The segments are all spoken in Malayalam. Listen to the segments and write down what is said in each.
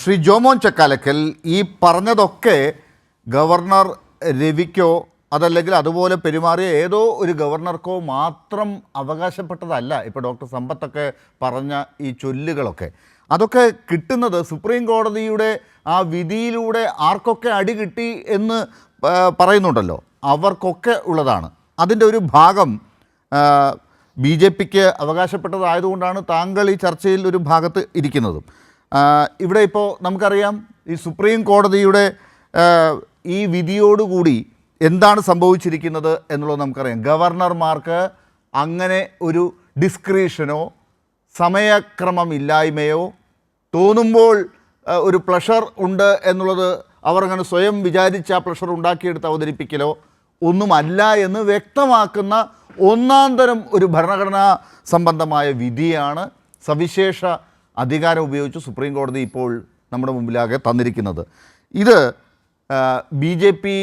ശ്രീ ജോമോൻ ചക്കാലക്കൽ ഈ പറഞ്ഞതൊക്കെ ഗവർണർ രവിക്കോ അതല്ലെങ്കിൽ അതുപോലെ പെരുമാറിയ ഏതോ ഒരു ഗവർണർക്കോ മാത്രം അവകാശപ്പെട്ടതല്ല. ഇപ്പോൾ ഡോക്ടർ സമ്പത്തൊക്കെ പറഞ്ഞ ഈ ചൊല്ലുകളൊക്കെ. അതൊക്കെ കിട്ടുന്നത് സുപ്രീം കോടതിയുടെ ആ വിധിയിലൂടെ ആർക്കൊക്കെ അടി കിട്ടി എന്ന് പറയുന്നുണ്ടല്ലോ. അവർക്കൊക്കെ ഉള്ളതാണ്. അതിന്റെ ഒരു ഭാഗം ബി ജെ പിക്ക് അവകാശപ്പെട്ടതായതുകൊണ്ടാണ് താങ്കൾ ഈ ചർച്ചയിൽ ഒരു ഭാഗത്ത് ഇരിക്കുന്നതും. ഇവിടെ ഇപ്പോൾ നമുക്കറിയാം ഈ സുപ്രീം കോടതിയുടെ ഈ വിധിയോടുകൂടി എന്താണ് സംഭവിച്ചിരിക്കുന്നത് എന്നുള്ളത് നമുക്കറിയാം. ഗവർണർമാർക്ക് അങ്ങനെ ഒരു ഡിസ്ക്രിഷനോ സമയക്രമമില്ലായ്മയോ തോന്നുമ്പോൾ ഒരു പ്ലഷർ ഉണ്ട് എന്നുള്ളത് അവർ അങ്ങനെ സ്വയം വിചാരിച്ച ആ പ്ലഷർ ഉണ്ടാക്കിയെടുത്ത് അവതരിപ്പിക്കലോ ഒന്നുമല്ല എന്ന് വ്യക്തമാക്കുന്ന ഒന്നാം തരം ഒരു ഭരണഘടനാ സംബന്ധമായ വിധിയാണ് സവിശേഷ അധികാരം ഉപയോഗിച്ച് സുപ്രീം കോടതി ഇപ്പോൾ നമ്മുടെ മുമ്പിലാകെ തന്നിരിക്കുന്നത്. ഇത് ബി ജെ പി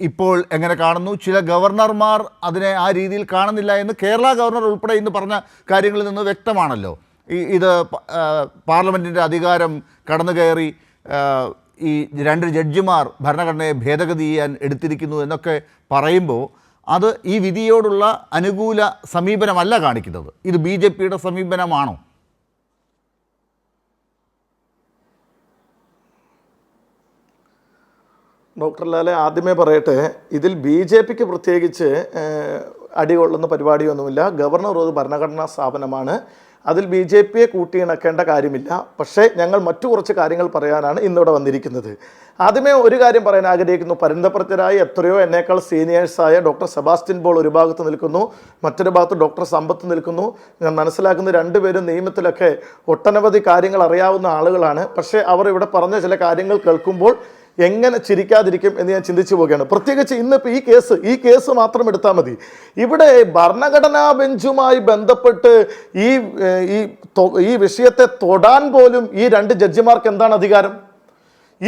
ഇപ്പോൾ എങ്ങനെ കാണുന്നു? ചില ഗവർണർമാർ അതിനെ ആ രീതിയിൽ കാണുന്നില്ല എന്ന് കേരള ഗവർണർ ഉൾപ്പെടെ ഇന്ന് പറഞ്ഞ കാര്യങ്ങളിൽ നിന്ന് വ്യക്തമാണല്ലോ. ഇത് പാർലമെന്റിന്റെ അധികാരം കടന്നു കയറി ഈ രണ്ട് ജഡ്ജിമാർ ഭരണഘടനയെ ഭേദഗതി ചെയ്യാൻ എടുത്തിരിക്കുന്നു എന്നൊക്കെ പറയുമ്പോൾ അത് ഈ വിധിയോടുള്ള അനുകൂല സമീപനമല്ല കാണിക്കുന്നത്. ഇത് ബി ജെ പിയുടെ സമീപനമാണോ? ഡോക്ടർ ലാലെ ആദ്യമേ പറയട്ടെ ഇതിൽ ബി ജെ പിക്ക് പ്രത്യേകിച്ച് അടികൊള്ളുന്ന പരിപാടിയൊന്നുമില്ല. ഗവർണർ ഒരു ഭരണഘടനാ സ്ഥാപനമാണ്. അതിൽ ബി ജെ പിയെ കൂട്ടിയിണക്കേണ്ട കാര്യമില്ല. പക്ഷേ ഞങ്ങൾ മറ്റു കുറച്ച് കാര്യങ്ങൾ പറയാനാണ് ഇന്നിവിടെ വന്നിരിക്കുന്നത്. ആദ്യമേ ഒരു കാര്യം പറയാൻ ആഗ്രഹിക്കുന്നു. പരിന്തപ്രത്യരായ എത്രയോ എന്നേക്കാൾ സീനിയേഴ്സായ ഡോക്ടർ സെബാസ്റ്റ്യൻ ബോൾ ഒരു ഭാഗത്ത് നിൽക്കുന്നു. മറ്റൊരു ഭാഗത്ത് ഡോക്ടർ സമ്പത്ത് നിൽക്കുന്നു. ഞാൻ മനസ്സിലാക്കുന്ന രണ്ടുപേരും നിയമത്തിലൊക്കെ ഒട്ടനവധി കാര്യങ്ങൾ അറിയാവുന്ന ആളുകളാണ്. പക്ഷേ അവർ ഇവിടെ പറഞ്ഞ ചില കാര്യങ്ങൾ കേൾക്കുമ്പോൾ എങ്ങനെ ചിരിക്കാതിരിക്കും എന്ന് ഞാൻ ചിന്തിച്ചു പോവുകയാണ്. പ്രത്യേകിച്ച് ഇന്നിപ്പോൾ ഈ കേസ് ഈ കേസ് മാത്രം എടുത്താൽ മതി. ഇവിടെ ഭരണഘടനാ ബെഞ്ചുമായി ബന്ധപ്പെട്ട് ഈ ഈ വിഷയത്തെ തൊടാൻ പോലും ഈ രണ്ട് ജഡ്ജിമാർക്ക് എന്താണ് അധികാരം?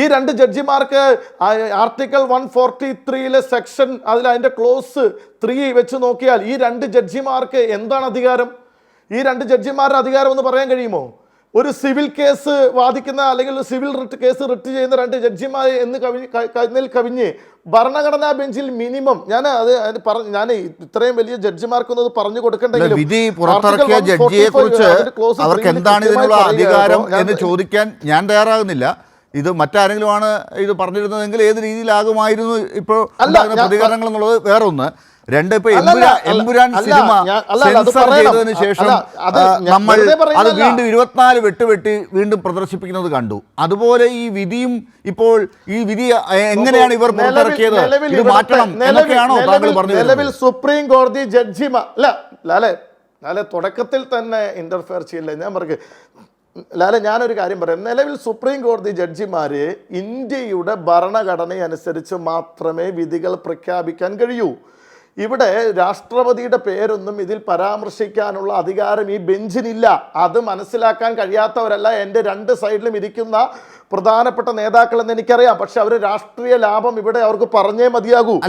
ഈ രണ്ട് ജഡ്ജിമാർക്ക് ആർട്ടിക്കിൾ വൺ ഫോർട്ടി ത്രീയിലെ സെക്ഷൻ അതിൽ അതിന്റെ ക്ലോസ് ത്രീ വെച്ച് നോക്കിയാൽ ഈ രണ്ട് ജഡ്ജിമാർക്ക് എന്താണ് അധികാരം? ഈ രണ്ട് ജഡ്ജിമാരുടെ അധികാരം എന്ന് പറയാൻ കഴിയുമോ? ഒരു സിവിൽ കേസ് വാദിക്കുന്ന അല്ലെങ്കിൽ സിവിൽ റിട്ട് കേസ് റിട്ട് ചെയ്യുന്ന രണ്ട് ജഡ്ജിമാർ എന്ന് കവിഞ്ഞ് കന്നിൽ കവിഞ്ഞ് ഭരണഘടനാ ബെഞ്ചിൽ മിനിമം ഞാൻ അത് പറഞ്ഞു പറ- ഞാൻ ഇത്രയും വലിയ ജഡ്ജിമാർക്കൊന്നും അത് പറഞ്ഞു കൊടുക്കേണ്ടത് കൊടുക്കണ്ടെങ്കിലും വിധി പുറത്തിറക്കിയ ജഡ്ജിയെ കുറിച്ച് അവർക്ക് എന്താണ് ഇതിനുള്ള അധികാരം എന്ന് ചോദിക്കാൻ ഞാൻ തയ്യാറാകുന്നില്ല. ഇത് മറ്റാരെങ്കിലും ആണ് ഇത് പറഞ്ഞിരുന്നതെങ്കിൽ ഏത് രീതിയിലാകുമായിരുന്നു ഇപ്പോൾ പ്രതികരണങ്ങൾ എന്നുള്ളത് വേറൊന്ന്. ഒന്ന് രണ്ട് ഇപ്പൊ എമ്പുരാൻ സിനിമ സെൻസർ ചെയ്തതിന് ശേഷം നമ്മൾ അത് വീണ്ടും ഇരുപത്തിനാല് വെട്ടുവെട്ടി വീണ്ടും പ്രദർശിപ്പിക്കുന്നത് കണ്ടു. അതുപോലെ ഈ വിധിയും ഇപ്പോൾ ഈ വിധി എങ്ങനെയാണ് ഇവർ പുറത്തിറക്കിയത്? ഇത് മാറ്റണം എന്നൊക്കെയാണോ താങ്കൾ പറഞ്ഞു നിലവിൽ സുപ്രീം കോടതി ജഡ്ജിമാർ അല്ല ലാലെ ലാലെ തുടക്കത്തിൽ തന്നെ ഇന്റർഫെയർ ചെയ്യില്ല. ഞാൻ പറഞ്ഞു ലാലെ ഞാനൊരു കാര്യം പറയാം. നിലവിൽ സുപ്രീം കോടതി ജഡ്ജിമാര് ഇന്ത്യയുടെ ഭരണഘടനയനുസരിച്ച് മാത്രമേ വിധികൾ പ്രഖ്യാപിക്കാൻ കഴിയൂ. ഇവിടെ രാഷ്ട്രപതിയുടെ പേരൊന്നും ഇതിൽ പരാമർശിക്കാനുള്ള അധികാരം ഈ ബെഞ്ചിനില്ല. അത് മനസ്സിലാക്കാൻ കഴിയാത്തവരല്ല. എന്റെ രണ്ട് സൈഡിലും ഇരിക്കുന്ന പ്രധാനപ്പെട്ട നേതാക്കൾ എന്ന് എനിക്കറിയാം. പക്ഷെ അവർ രാഷ്ട്രീയ ലാഭം ഇവിടെ അവർക്ക് പറഞ്ഞേ മതിയാകൂ.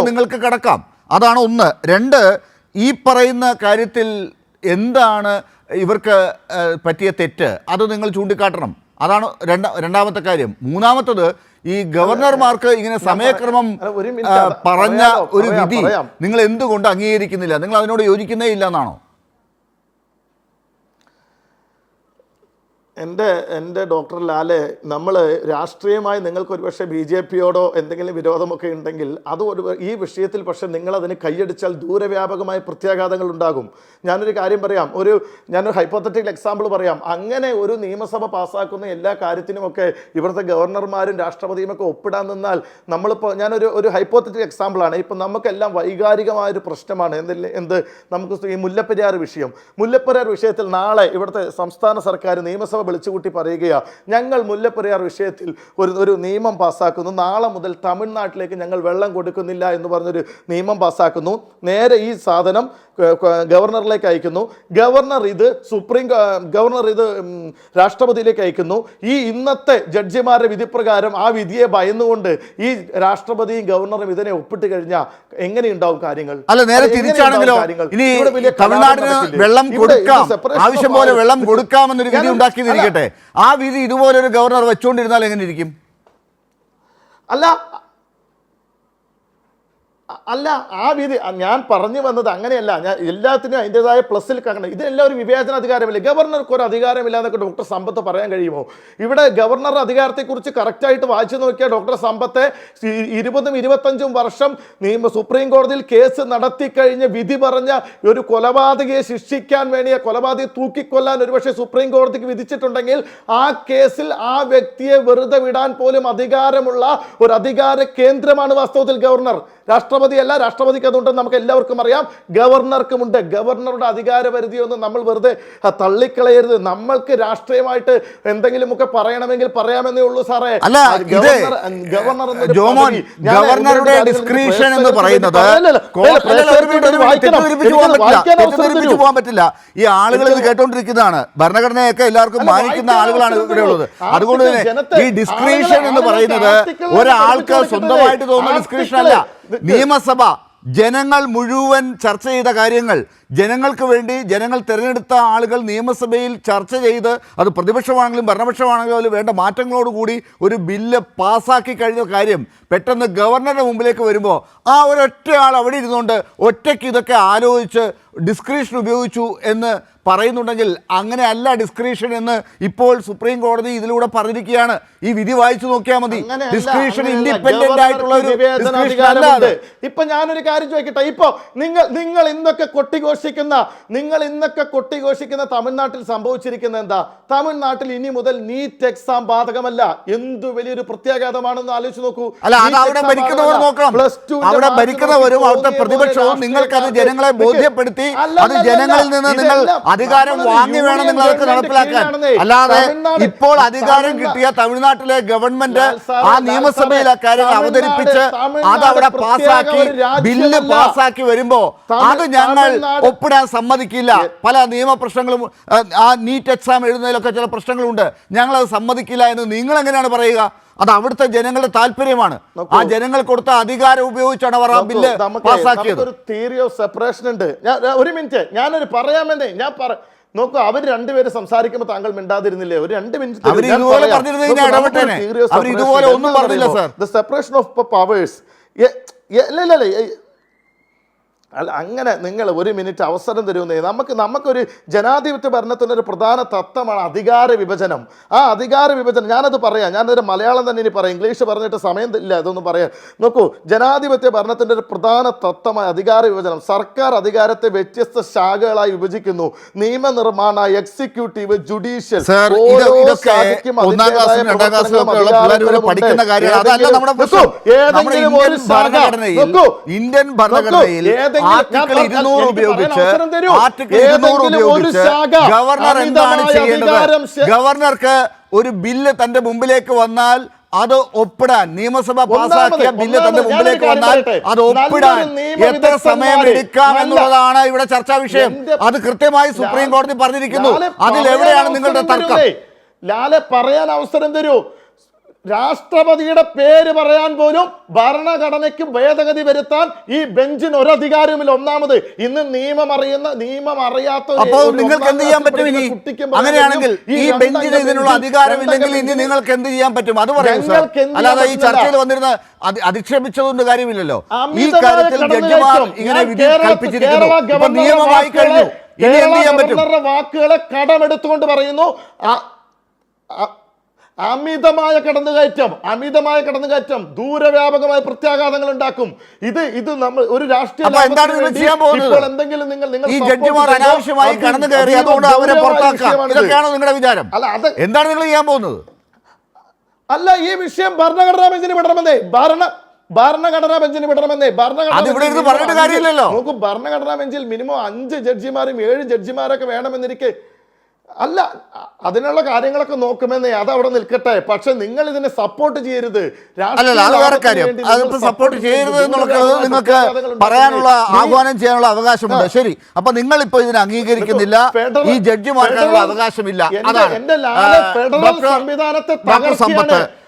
നിങ്ങൾക്ക് കടക്കാം. അതാണ് ഒന്ന്. രണ്ട് ഈ പറയുന്ന കാര്യത്തിൽ എന്താണ് ഇവർക്ക് പറ്റിയ തെറ്റ്? അത് നിങ്ങൾ ചൂണ്ടിക്കാട്ടണം. അതാണ് രണ്ട രണ്ടാമത്തെ കാര്യം. മൂന്നാമത്തത് ഈ ഗവർണർമാർക്ക് ഇങ്ങനെ സമയക്രമം പറഞ്ഞ ഒരു വിധി. നിങ്ങൾ എന്തുകൊണ്ട് അംഗീകരിക്കുന്നില്ല നിങ്ങൾ അതിനോട് യോജിക്കുന്നേ ഇല്ല എന്നാണോ എന്റെ എന്റെ ഡോക്ടർ ലാലെ നമ്മൾ രാഷ്ട്രീയമായി നിങ്ങൾക്ക് ഒരുപക്ഷെ ബി ജെ പിയോടോ എന്തെങ്കിലും വിരോധമൊക്കെ ഉണ്ടെങ്കിൽ അത് ഒരു ഈ വിഷയത്തിൽ പക്ഷേ നിങ്ങളതിന് കൈയടിച്ചാൽ ദൂരവ്യാപകമായ പ്രത്യാഘാതങ്ങൾ ഉണ്ടാകും. ഞാനൊരു കാര്യം പറയാം. ഒരു ഞാനൊരു ഹൈപ്പോത്തറ്റിക്കൽ എക്സാമ്പിൾ പറയാം. അങ്ങനെ ഒരു നിയമസഭ പാസ്സാക്കുന്ന എല്ലാ കാര്യത്തിനുമൊക്കെ ഇവിടുത്തെ ഗവർണർമാരും രാഷ്ട്രപതിയും ഒക്കെ ഒപ്പിടാൻ നിന്നാൽ നമ്മളിപ്പോൾ ഞാനൊരു ഒരു ഹൈപ്പോത്തറ്റിക്കൽ എക്സാമ്പിളാണ് ഇപ്പം നമുക്കെല്ലാം വൈകാരികമായൊരു പ്രശ്നമാണ്. എന്തില്ല എന്ത് നമുക്ക് ഈ മുല്ലപ്പെരിയാർ വിഷയം. മുല്ലപ്പെരിയാർ വിഷയത്തിൽ നാളെ ഇവിടുത്തെ സംസ്ഥാന സർക്കാർ നിയമസഭ വിളിച്ചുകൂട്ടി പറയുകയാണ് ഞങ്ങൾ മുല്ലപ്പെരിയാർ വിഷയത്തിൽ ഒരു ഒരു നിയമം പാസ്സാക്കുന്നു. നാളെ മുതൽ തമിഴ്നാട്ടിലേക്ക് ഞങ്ങൾ വെള്ളം കൊടുക്കുന്നില്ല എന്ന് പറഞ്ഞൊരു നിയമം പാസ്സാക്കുന്നു. നേരെ ഈ സാധനം ഗവർണറിലേക്ക് അയക്കുന്നു. ഗവർണർ ഇത് സുപ്രീം ഗവർണർ ഇത് രാഷ്ട്രപതിയിലേക്ക് അയക്കുന്നു. ഈ ഇന്നത്തെ ജഡ്ജിമാരുടെ വിധിപ്രകാരം ആ വിധിയെ ഭയന്നുകൊണ്ട് ഈ രാഷ്ട്രപതിയും ഗവർണറും ഇതിനെ ഒപ്പിട്ട് കഴിഞ്ഞാൽ എങ്ങനെയുണ്ടാവും കാര്യങ്ങൾ? അല്ല നേരെ തിരിച്ചാണെങ്കിലോ? ഇനി തമിഴ്നാടിന് വെള്ളം കൊടുക്കാം. ആവശ്യം പോലെ വെള്ളം കൊടുക്കാമെന്നൊരു വിധി ഉണ്ടാക്കിയിരിക്കട്ടെ. ആ വിധി ഇതുപോലെ ഒരു ഗവർണർ വെച്ചുകൊണ്ടിരുന്നാൽ എങ്ങനെ ഇരിക്കും അല്ല അല്ല ആ വിധി ഞാൻ പറഞ്ഞു വന്നത് അങ്ങനെയല്ല. ഞാൻ എല്ലാത്തിനും അതിന്റെതായ പ്ലസ്സിൽ കാണണം ഇതെല്ലാം ഒരു വിവേചന അധികാരമില്ല ഗവർണർക്ക് ഒരു അധികാരമില്ല എന്നൊക്കെ ഡോക്ടർ സമ്പത്ത് പറയാൻ കഴിയുമോ? ഇവിടെ ഗവർണർ അധികാരത്തെക്കുറിച്ച് കറക്റ്റായിട്ട് വായിച്ചു നോക്കിയാൽ ഡോക്ടർ സമ്പത്തെ ഇരുപതും ഇരുപത്തഞ്ചും വർഷം നിയമ സുപ്രീം കോടതിയിൽ കേസ് നടത്തി നടത്തിക്കഴിഞ്ഞ് വിധി പറഞ്ഞ ഒരു കൊലപാതകയെ ശിക്ഷിക്കാൻ വേണ്ടിയ കൊലപാതകയെ തൂക്കിക്കൊല്ലാൻ ഒരുപക്ഷെ സുപ്രീം കോടതിക്ക് വിധിച്ചിട്ടുണ്ടെങ്കിൽ ആ കേസിൽ ആ വ്യക്തിയെ വെറുതെ വിടാൻ പോലും അധികാരമുള്ള ഒരു അധികാര കേന്ദ്രമാണ് വാസ്തവത്തിൽ ഗവർണർ. രാഷ്ട്രപതിയല്ല രാഷ്ട്രപതിക്ക് അതുണ്ടെന്ന് നമുക്ക് എല്ലാവർക്കും അറിയാം. ഗവർണർക്കുമുണ്ട്. ഗവർണറുടെ അധികാര പരിധിയൊന്നും നമ്മൾ വെറുതെ തള്ളിക്കളയരുത്. നമ്മൾക്ക് രാഷ്ട്രീയമായിട്ട് എന്തെങ്കിലുമൊക്കെ പറയണമെങ്കിൽ പറയാമെന്നേ ഉള്ളൂ സാറേ. അല്ല, ഗവർണർ ജോമോൻ, ഗവർണറുടെ ഡിസ്ക്രിപ്ഷൻ എന്ന് പറയുന്നത് പോകാൻ പറ്റില്ല. ഈ ആളുകൾ ഇത് കേട്ടോണ്ടിരിക്കുന്നതാണ്. ഭരണഘടനയൊക്കെ എല്ലാവർക്കും വാങ്ങിക്കുന്ന മാനിക്കുന്ന ആളുകളാണ് ഇവിടെ ഉള്ളത്. അതുകൊണ്ട് തന്നെ ഈ ഡിസ്ക്രിപ്ഷൻ എന്ന് പറയുന്നത് ഒരാൾക്ക് സ്വന്തമായിട്ട് തോന്നുന്ന ഡിസ്ക്രിപ്ഷൻ അല്ല. നിയമസഭ ജനങ്ങൾ മുഴുവൻ ചർച്ച ചെയ്ത കാര്യങ്ങൾ ജനങ്ങൾക്ക് വേണ്ടി ജനങ്ങൾ തിരഞ്ഞെടുത്ത ആളുകൾ നിയമസഭയിൽ ചർച്ച ചെയ്ത് അത് പ്രതിപക്ഷമാണെങ്കിലും ഭരണപക്ഷമാണെങ്കിലും വേണ്ട മാറ്റങ്ങളോടുകൂടി ഒരു ബില്ല് പാസ്സാക്കി കഴിഞ്ഞ കാര്യം പെട്ടെന്ന് ഗവർണറുടെ മുമ്പിലേക്ക് വരുമ്പോൾ ആ ഒരൊറ്റ ആൾ അവിടെ ഇരുന്നുകൊണ്ട് ഒറ്റയ്ക്ക് ഇതൊക്കെ ആലോചിച്ച് ഡിസ്ക്രിപ്ഷൻ ഉപയോഗിച്ചു എന്ന് പറയുന്നുണ്ടെങ്കിൽ അങ്ങനെ അല്ല ഡിസ്ക്രിപ്ഷൻ എന്ന് ഇപ്പോൾ സുപ്രീം കോടതി ഇതിലൂടെ പറഞ്ഞിരിക്കുകയാണ്. ഈ വിധി വായിച്ചു നോക്കിയാൽ മതി. ഡിസ്ക്രിപ്ഷൻ ഇൻഡിപെൻഡന്റ് ആയിട്ടുള്ള ഒരു. ഇപ്പൊ ഞാനൊരു കാര്യം ചോദിക്കട്ടെ. ഇപ്പൊ നിങ്ങൾ നിങ്ങൾ ഇന്നൊക്കെ കൊട്ടിഘോഷിക്കുന്ന നിങ്ങൾ ഇന്നൊക്കെ കൊട്ടിഘോഷിക്കുന്ന തമിഴ്നാട്ടിൽ സംഭവിച്ചിരിക്കുന്ന എന്താ? തമിഴ്നാട്ടിൽ ഇനി മുതൽ നീറ്റ് എക്സാം ബാധകമല്ല. എന്തു വലിയൊരു പ്രത്യാഘാതമാണെന്ന് ആലോചിച്ച് നോക്കൂ. അല്ല അത് അവിടെ ഭരിക്കുന്നവർ. നോക്കണം. പ്ലസ് ടു അവിടെ ഭരിക്കുന്നവരും അവിടുത്തെ പ്രതിപക്ഷവും നിങ്ങൾക്കത് ജനങ്ങളെ ബോധ്യപ്പെടുത്തി. അത് ജനങ്ങളിൽ നിന്ന് നിങ്ങൾ അധികാരം വാങ്ങി വേണം നിങ്ങൾ അതൊക്കെ നടപ്പിലാക്കാൻ. അല്ലാതെ ഇപ്പോൾ അധികാരം കിട്ടിയ തമിഴ്നാട്ടിലെ ഗവൺമെന്റ് ആ നിയമസഭയിൽ അക്കാര്യങ്ങൾ അവതരിപ്പിച്ച് അത് അവിടെ പാസ്സാക്കി ബില്ല് പാസ്സാക്കി വരുമ്പോ അത് ഞങ്ങൾ ഒപ്പിടാൻ സമ്മതിക്കില്ല. പല നിയമ പ്രശ്നങ്ങളും ആ നീറ്റ് എക്സാം എഴുതുന്നതിലൊക്കെ ചില പ്രശ്നങ്ങളുണ്ട്. അത് സമ്മതിക്കില്ല എന്ന് നിങ്ങൾ എങ്ങനെയാണ് പറയുക? അത് അവിടുത്തെ ജനങ്ങളുടെ താല്പര്യമാണ്. ആ ജനങ്ങൾ കൊടുത്ത അധികാരം ഉപയോഗിച്ചാണ് അവർ ആ ബില്ല് പാസ്സാക്കിയത്. ഒരു തിയറി ഓഫ് സെപ്പറേഷൻ ഉണ്ട്. ഞാൻ ഒരു മിനിറ്റ് ഞാനൊരു പറയാമെന്നേ ഞാൻ പറ നോക്കൂ അവർ രണ്ടുപേര് സംസാരിക്കുമ്പോൾ താങ്കൾ മിണ്ടാതിരുന്നില്ലേ? ഒരു രണ്ട് മിനിറ്റ് സെപ്പറേഷൻ ഓഫ് പവേഴ്സ് ഇല്ല അല്ല അങ്ങനെ നിങ്ങൾ ഒരു മിനിറ്റ് അവസരം തരുമെന്ന് നമുക്ക് നമുക്കൊരു ജനാധിപത്യ ഭരണത്തിന്റെ ഒരു പ്രധാന തത്വമാണ് അധികാര വിഭജനം. ആ അധികാര വിഭജനം ഞാനത് പറയാം ഞാനൊരു മലയാളം തന്നെ ഇനി പറയാം ഇംഗ്ലീഷ് പറഞ്ഞിട്ട് സമയം ഇല്ല അതൊന്നും പറയാം നോക്കൂ ജനാധിപത്യ ഭരണത്തിന്റെ ഒരു പ്രധാന തത്വമായ അധികാര വിഭജനം സർക്കാർ അധികാരത്തെ വ്യത്യസ്ത ശാഖകളായി വിഭജിക്കുന്നു. നിയമനിർമ്മാണ എക്സിക്യൂട്ടീവ് ജുഡീഷ്യൽ ഏതെങ്കിലും ഒരു ഇന്ത്യൻ ഭരണഘടനയിൽ ആർട്ടിക്കിൾ ഇരുന്നൂറ് ഉപയോഗിച്ച് ആർട്ടിക്കിൾ ഇരുന്നൂറ് ഉപയോഗിച്ച് ഗവർണർ എന്താണ് ചെയ്യേണ്ടത്? ഗവർണർക്ക് ഒരു ബില്ല് തന്റെ മുമ്പിലേക്ക് വന്നാൽ അത് ഒപ്പിടാൻ നിയമസഭ പാസാക്കിയ ബില്ല് തന്റെ മുമ്പിലേക്ക് വന്നാൽ അത് ഒപ്പിടാൻ എത്ര സമയം എടുക്കാം എന്നുള്ളതാണ് ഇവിടെ ചർച്ചാ വിഷയം. അത് കൃത്യമായി സുപ്രീം കോടതി പറഞ്ഞിരിക്കുന്നു. അതിൽ എവിടെയാണ് നിങ്ങളുടെ തർക്കം? ലാലെ പറയാൻ അവസരം തരൂ. രാഷ്ട്രപതിയുടെ പേര് പറയാൻ പോലും ഭരണഘടനയ്ക്ക് ഭേദഗതി വരുത്താൻ ഈ ബെഞ്ചിന് ഒരു അധികാരവുമില്ല ഒന്നാമത് ഇന്ന് നിയമം അറിയുന്ന നിയമം അറിയാത്ത അപ്പോൾ നിങ്ങൾക്ക് എന്ത് ചെയ്യാൻ പറ്റും ഇനി? അങ്ങനെയാണെങ്കിൽ ഈ ബെഞ്ചിന് ഇതിനുള്ള അധികാരമില്ലെങ്കിൽ ഇനി നിങ്ങൾക്ക് എന്ത് ചെയ്യാൻ പറ്റും? അത് പറയൂ അല്ലാതെ ഈ ചർച്ചയിൽ വന്നിരുന്ന അധി- അധിക്ഷേപിച്ചതുകൊണ്ട് കാര്യമില്ലല്ലോ. ഈ കാര്യത്തിൽ ജഡ്ജിമാർ ഇങ്ങനെ വിധി കൽപ്പിച്ചിരിക്കുന്നു. നിയമമായി കഴിഞ്ഞു. വാക്കുകളെ- ഇനി എന്ത് ചെയ്യാൻ പറ്റും? വാക്കുകളെ കടമെടുത്തുകൊണ്ട് പറയുന്നു അമിതമായ കടന്നുകയറ്റം അമിതമായ കടന്നുകയറ്റം ദൂരവ്യാപകമായ പ്രത്യാഘാതങ്ങൾ ഉണ്ടാക്കും. ഇത് ഇത് നമ്മൾ ഒരു രാഷ്ട്രീയ എന്തെങ്കിലും നിങ്ങൾ നിങ്ങൾ ഈ ജഡ്ജിമാർ അനാവശ്യമായി കടന്നു കയറി അതുകൊണ്ട് അവരെ പുറത്താക്കാം. ഇതൊക്കെയാണോ നിങ്ങളുടെ വിചാരം? അല്ല അത് എന്താണ് നിങ്ങൾ ചെയ്യാൻ പോകുന്നത്? അല്ല ഈ വിഷയം ഭരണഘടനാ ബെഞ്ചിന് വിടണമെന്നേ. ഭരണ ഭരണഘടനാ ബെഞ്ചിന് വിടണമെന്നേ. ഭരണഘടനാ. നോക്കൂ ഭരണഘടനാ ബെഞ്ചിൽ മിനിമം അഞ്ച് ജഡ്ജിമാരും ഏഴ് ജഡ്ജിമാരൊക്കെ വേണമെന്നിരിക്കെ അല്ല അതിനുള്ള കാര്യങ്ങളൊക്കെ നോക്കുമെന്നേ അത് അവിടെ നിൽക്കട്ടെ പക്ഷെ നിങ്ങൾ ഇതിനെ സപ്പോർട്ട് ചെയ്യരുത് സപ്പോർട്ട് ചെയ്യരുത്. എന്നുള്ളത് നിങ്ങൾക്ക് പറയാനുള്ള ആഹ്വാനം ചെയ്യാനുള്ള അവകാശമുണ്ട്. ശരി. അപ്പൊ നിങ്ങൾ ഇപ്പൊ ഇതിനെ അംഗീകരിക്കുന്നില്ല. ഈ ജഡ്ജിമാർക്കുള്ള അവകാശമില്ല. അതാണ്. ഡോക്ടർ- സമ്പത്ത്.